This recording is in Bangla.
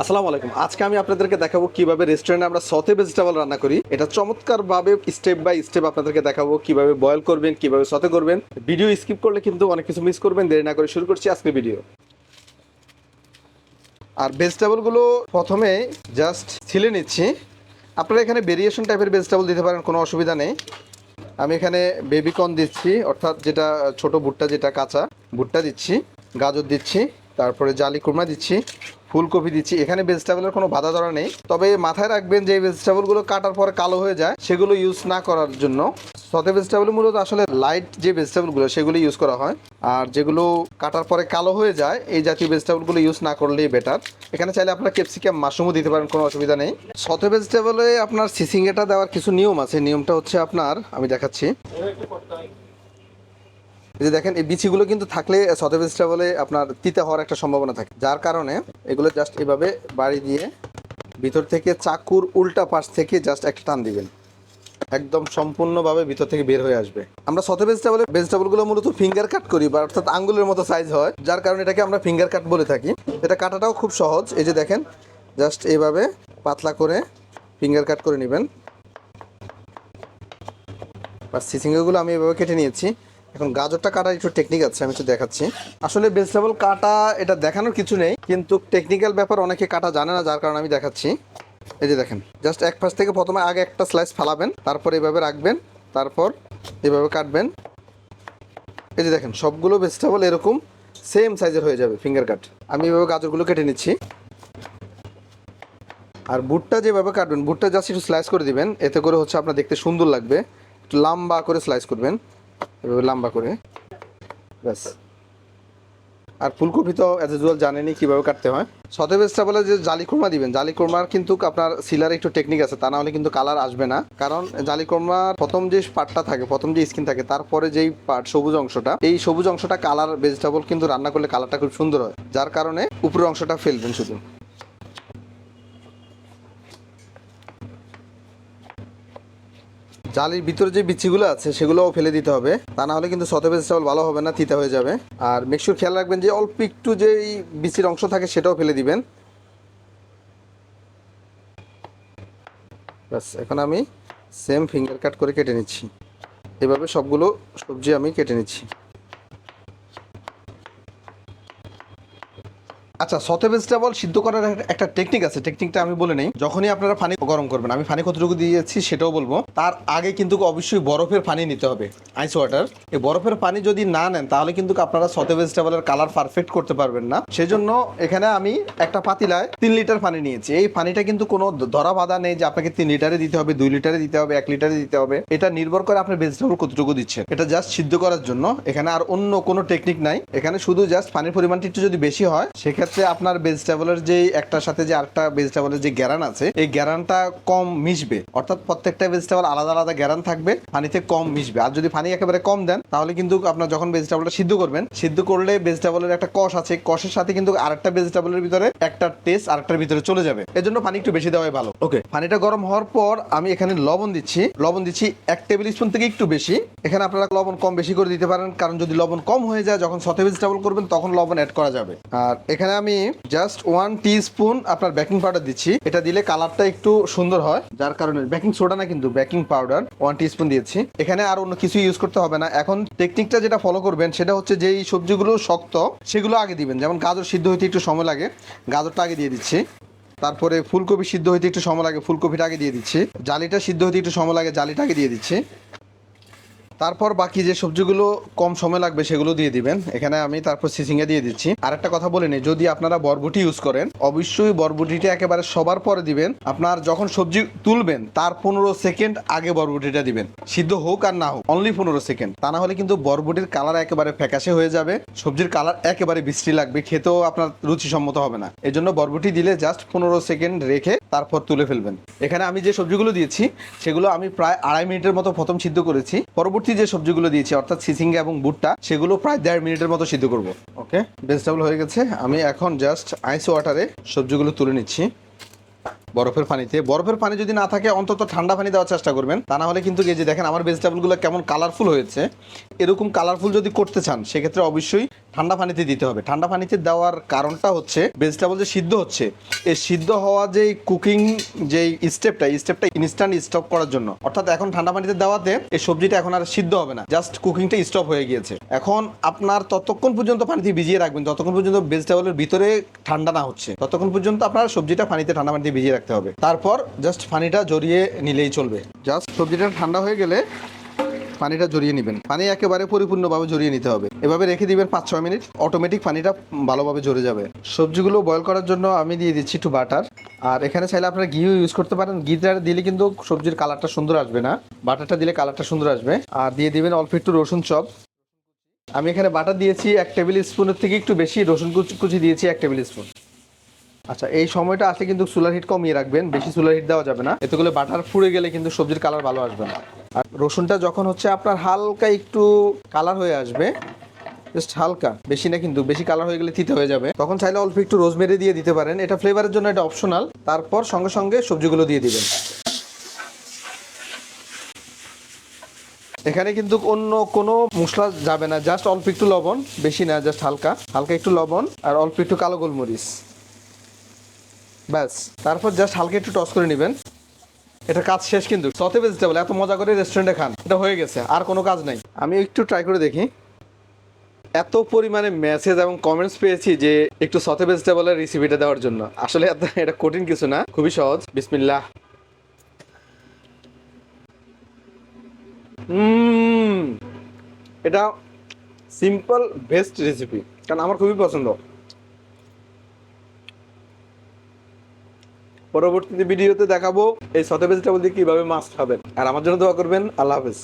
আসসালামু আলাইকুম। আজকে আমি আপনাদেরকে দেখাবো কীভাবে রেস্টুরেন্টে আমরা সতে ভেজিটেবল রান্না করি। এটা চমৎকার ভাবে স্টেপ বাই স্টেপ আপনাদেরকে দেখাবো কীভাবে বয়েল করবেন, কীভাবে সতে করবেন। ভিডিও স্কিপ করলে কিন্তু অনেক কিছু মিস করবেন, দেরি না করে শুরু করছি আজকে ভিডিও আর ভেজিটেবলগুলো প্রথমে জাস্ট ছিলে নিচ্ছি। আপনারা এখানে ভেরিয়েশন টাইপের ভেজিটেবল দিতে পারেন, কোনো অসুবিধা নেই। আমি এখানে বেবি কর্ন দিচ্ছি, অর্থাৎ যেটা, ছোট ভুট্টা যেটা কাঁচা ভুট্টা দিচ্ছি, গাজর দিচ্ছি, তারপরে জালি কুরমা দিচ্ছি। ফুলকপি দিচ্ছি। এখানে ভেজিটেবলের কোনো বাধা ধরা নেই। তবে মাথায় রাখবেন যে ভেজিটেবলগুলো কাটার পরে কালো হয়ে যায়, সেগুলো ইউজ না করার জন্য। সতে ভেজিটেবল মূলত আসলে লাইট যে ভেজিটেবলগুলো সেগুলো ইউজ করা হয়। আর যেগুলো কাটার পরে কালো হয়ে যায়, এই জাতীয় ভেজিটেবলগুলো ইউজ না করলেই বেটার এখানে চাইলে আপনার ক্যাপসিকাম মাশরুমও দিতে পারেন, কোনো অসুবিধা নেই। সতে ভেজিটেবলে আপনার সিসিংয়েটা দেওয়ার কিছু নিয়ম আছে। নিয়মটা হচ্ছে আপনার, আমি দেখাচ্ছি। এই যে দেখেন, এই বিচিগুলো কিন্তু থাকলে সতে ভেজিটেবলে আপনার তিতে হওয়ার একটা সম্ভাবনা থাকে। যার কারণে এগুলো জাস্ট এভাবে বাড়ি দিয়ে ভিতর থেকে চাকুর উল্টা পাশ থেকে জাস্ট একটা টান দিবেন। একদম সম্পূর্ণভাবে ভিতর থেকে বের হয়ে আসবে। আমরা সতে ভেজিটেবলে ভেজিটেবলগুলো মূলত ফিঙ্গার কাট করি বা অর্থাৎ আঙ্গুলের মতো সাইজ হয়, যার কারণে এটাকে আমরা ফিঙ্গার কাট বলে থাকি। এটা কাটাটাও খুব সহজ। এই যে দেখেন জাস্ট এইভাবে পাতলা করে ফিঙ্গার কাট করে নেবেন। বা সিসিঙ্গাগুলো আমি এভাবে কেটে নিয়েছি। এখন গাজরটা কাটার একটু টেকনিক আছে, আমি একটু দেখাচ্ছি। আসলে ভেজিটেবল কাটা, এটা দেখানোর কিছু নেই, কিন্তু টেকনিক্যাল ব্যাপার অনেকে কাটা জানে না, যার কারণে আমি দেখাচ্ছি। এই যে দেখেন জাস্ট এক পাশ থেকে প্রথমে আগে একটা স্লাইস ফালাবেন, তারপর এভাবে রাখবেন, তারপর এভাবে কাটবেন। এই যে দেখেন, সবগুলো ভেজিটেবল এরকম সেম সাইজের হয়ে যাবে ফিঙ্গার কাট আমি এভাবে গাজরগুলো কেটে নিচ্ছি। আর বুটটা যেভাবে কাটবেন, বুটটা জাস্ট একটু স্লাইস করে দিবেন, এতে করে হচ্ছে আপনার দেখতে সুন্দর লাগবে, একটু লম্বা করে স্লাইস করবেন। এভাবে লম্বা করে। ব্যাস। আর ফুলকপি তো অ্যাজ ইউজুয়াল জানেনই কীভাবে কাটতে হয়। সতে ভেজিটেবলে যে জালি কোরমা দিবেন। জালি কোরমার কিন্তু আপনার সিলার একটু টেকনিক আছে, তা না হলে কিন্তু কালার আসবে না। কারণ জালি কোরমার প্রথম যে পার্টটা থাকে, প্রথম যে স্কিন থাকে, তারপরে যেই পার্ট সবুজ অংশটা, এই সবুজ অংশটা কালার ভেজিটেবল কিন্তু রান্না করলে কালারটা খুব সুন্দর হয়। যার কারণে উপরের অংশটা ফেলবেন শুধু। জালির ভিতরে যে বিচিগুলো আছে, সেগুলোও ফেলে দিতে হবে। তা না হলে কিন্তু সতে চাল ভালো হবে না, তিতা হয়ে যাবে। আর মিক্সচার খেয়াল রাখবেন যে অল্প একটু যে বিচির অংশ থাকে, সেটাও ফেলে দিবেন। ব্যাস, এখন আমি সেম ফিঙ্গার কাট করে কেটে নিচ্ছি। এভাবে সবগুলো সবজি আমি কেটে নিচ্ছি। আচ্ছা সতে ভেজিটেবল সিদ্ধ করার একটা- টেকনিক আছে। টেকনিকটা আমি বলে নেই। যখনই আপনারা পানি গরম করবেন, আমি পানি কতটুকু দিয়েছি সেটাও বলব। তার আগে কিন্তু অবশ্যই বরফের পানি নিতে হবে আইস ওয়াটার এই বরফের পানি যদি না নেন, তাহলে কিন্তু আপনারা সতে ভেজিটেবলের কালার পারফেক্ট করতে পারবেন না। সেজন্য এখানে আমি একটা পাতিলায় তিন লিটার পানি নিয়েছি। এই পানিটা কিন্তু কোনো ধরা বাধা নেই যে আপনাকে তিন লিটারে দিতে হবে, দুই লিটারে দিতে হবে, এক লিটারে দিতে হবে। এটা নির্ভর করে আপনার ভেজিটেবল কতটুকু দিচ্ছেন। এটা জাস্ট সিদ্ধ করার জন্য। এখানে আর অন্য কোনো টেকনিক নাই। এখানে শুধু জাস্ট পানির পরিমাণটি একটু যদি বেশি হয়, সেক্ষেত্রে আপনার ভেজিটেবলের যে একটার সাথে যে আরেকটা ভেজিটেবলের যে গ্যারান আছে এই গ্যারানটা কম মিশবে। অর্থাৎ প্রত্যেকটা ভেজিটেবল আলাদা আলাদা গ্যারান থাকবে পানিতে কম মিশবে। আর যদি পানি একেবারে কম দেন তাহলে কিন্তু আপনার যখন ভেজিটেবলটা সিদ্ধ করবেন সিদ্ধ করলে ভেজিটেবলের একটা কষ আছে কষের সাথে কিন্তু আরেকটা ভেজিটেবলের ভিতরে একটা টেস্ট আরেকটার ভিতরে চলে যাবে। এজন্য পানি একটু বেশি দেওয়াই ভালো। ওকে পানিটা গরম হওয়ার পর আমি এখানে লবণ দিচ্ছি। লবণ দিচ্ছি এক টেবিল স্পুন থেকে একটু বেশি। এখানে আপনারা লবণ কম বেশি করে দিতে পারেন কারণ যদি লবণ কম হয়ে যায় যখন সতে ভেজিটেবল করবেন তখন লবণ অ্যাড করা যাবে। আর এখানে আমি জাস্ট ওয়ান স্পুন আপনার বেকিং পাউডার দিচ্ছি। এটা দিলে কালারটা একটু সুন্দর হয়। যার কারণে বেকিং সোডা না কিন্তু বেকিং পাউডার ওয়ান স্পুন দিয়েছি। এখানে আর অন্য কিছু ইউজ করতে হবে না। এখন টেকনিকটা যেটা ফলো করবেন, সেটা হচ্ছে যেই সবজিগুলো শক্ত, সেগুলো আগে দিবেন। যেমন গাজর সিদ্ধ হইতে একটু সময় লাগে, গাজরটা আগে দিয়ে দিচ্ছি। তারপরে ফুলকপি সিদ্ধ হইতে একটু সময় লাগে, ফুলকপিটা আগে দিয়ে দিচ্ছি। জালিটা সিদ্ধ হইতে একটু সময় লাগে, জালিটা আগে দিয়ে দিচ্ছি। তারপর বাকি যে সবজিগুলো কম সময় লাগবে সেগুলো দিয়ে দিবেন। এখানে আমি তারপর সিসিংয়ে দিয়ে দিচ্ছি। আর একটা কথা বলে নিই, যদি আপনারা বরবটি ইউজ করেন, অবশ্যই বরবটিটা একেবারে সবার পরে দিবেন। আপনার যখন সবজি তুলবেন, তার পনেরো সেকেন্ড আগে বরবটিটা দিবেন। সিদ্ধ হোক আর না হোক অনলি পনেরো সেকেন্ড তা না হলে কিন্তু বরবটির কালার একেবারে ফ্যাকাশে হয়ে যাবে। সবজির কালার একেবারে বৃষ্টি লাগবে, খেতেও আপনার রুচিসম্মত হবে না। এই জন্য বরবটি দিলে জাস্ট পনেরো সেকেন্ড রেখে তারপর তুলে ফেলবেন। এখানে আমি যে সবজিগুলো দিয়েছি, সেগুলো আমি প্রায় আড়াই মিনিটের মতো প্রথম সিদ্ধ করেছি। পরবর্তী যে সবজিগুলো দিয়েছি, অর্থাৎ সিসিঙ্গা এবং বুটটা সেগুলো প্রায় দেড় মিনিটের মতো সিদ্ধ করব। ওকে ভেজিটেবল হয়ে গেছে। আমি এখন জাস্ট আইস ওয়াটারে সবজিগুলো তুলে নিচ্ছি। বরফের পানিতে। বরফের পানি যদি না থাকে, অন্তত ঠান্ডা পানি দেওয়ার চেষ্টা করবেন। তা না হলে কিন্তু এই যে দেখেন, আমার ভেজিটেবলগুলো কেমন কালারফুল হয়েছে। এরকম কালারফুল যদি করতে চান, সেক্ষেত্রে অবশ্যই ঠান্ডা পানিতে দিতে হবে। ঠান্ডা পানিতে দেওয়ার কারণটা হচ্ছে ভেজিটেবল যে সিদ্ধ হচ্ছে, এই সিদ্ধ হওয়া যে কুকিং যে স্টেপটা স্টেপটা ইনস্ট্যান্ট স্টপ করার জন্য। অর্থাৎ এখন ঠান্ডা পানিতে দেওয়াতে এই সবজিটা এখন আর সিদ্ধ হবে না। জাস্ট কুকিংটা স্টপ হয়ে গিয়েছে। এখন আপনার ততক্ষণ পর্যন্ত পানিতে ভিজিয়ে রাখবেন, যতক্ষণ পর্যন্ত ভেজিটেবলের ভিতরে ঠান্ডা না হচ্ছে, ততক্ষণ পর্যন্ত আপনার সবজিটা পানিতে, ঠান্ডা পানিতে ভিজিয়ে রাখতে হবে। তারপর জাস্ট পানিটা জড়িয়ে নিলেই চলবে। জাস্ট সবজিটা ঠান্ডা হয়ে গেলে পানিটা জড়িয়ে নেবেন। পানি একেবারে পরিপূর্ণভাবে জড়িয়ে নিতে হবে। এভাবে রেখে দিবেন পাঁচ ছয় মিনিট অটোমেটিক পানিটা ভালোভাবে জড়ে যাবে। সবজিগুলো বয়ল করার জন্য আমি দিয়ে দিচ্ছি একটু বাটার আর এখানে চাইলে আপনারা ঘিও ইউজ করতে পারেন। ঘিটা দিলে কিন্তু সবজির কালারটা সুন্দর আসবে না। বাটারটা দিলে কালারটা সুন্দর আসবে। আর দিয়ে দিবেন অল্প একটু রসুন চপ আমি এখানে বাটার দিয়েছি এক টেবিল স্পুনের থেকে একটু বেশি, রসুন কুচি দিয়েছি এক টেবিল স্পুন। আচ্ছা এই সময়টা আসলে কিন্তু সোলার হিট কমিয়ে রাখবেন, বেশি সোলার হিট দেওয়া যাবে না। এতে করে বাটার ফুড়ে গেলে কিন্তু সবজির কালার ভালো আসবে না। আর রসুনটা যখন হচ্ছে আপনার হালকা একটু কালার হয়ে আসবে জাস্ট হালকা, বেশি না কিন্তু, বেশি কালার হয়ে গেলে তিতে হয়ে যাবে। তখন চাইলে অল্প একটু রোজমেরি দিয়ে দিতে পারেন। এটা ফ্লেভারের জন্য এটা অপশনাল তারপর সঙ্গে সঙ্গে সবজিগুলো দিয়ে দিবেন। এখানে কিন্তু অন্য কোনো মশলা যাবে না জাস্ট অল্প একটু লবণ, বেশি না জাস্ট হালকা। হালকা একটু লবণ আর অল্প একটু কালো গোলমরিচ। ব্যাস। তারপর জাস্ট হালকা একটু টস করে নেবেন। এটা কাজ শেষ কিন্তু। সতে ভেজিটেবল এত মজা করে রেস্টুরেন্টে খান। এটা হয়ে গেছে, আর কোনো কাজ নাই। আমি একটু ট্রাই করে দেখি। এত পরিমাণে মেসেজ এবং কমেন্টস পেয়েছি যে একটু সতে ভেজিটেবলের রেসিপিটা দেওয়ার জন্য। আসলে এটা কঠিন কিছু না, খুবই সহজ। বিসমিল্লাহ। এটা সিম্পল বেস্ট রেসিপি কারণ আমার খুবই পছন্দ। পরবর্তীতে ভিডিওতে দেখাবো এই সতে ভেজিটেবল দিয়ে কীভাবে মাছ খাবেন। আর আমার জন্য দোয়া করবেন, আল্লাহ হাফেজ।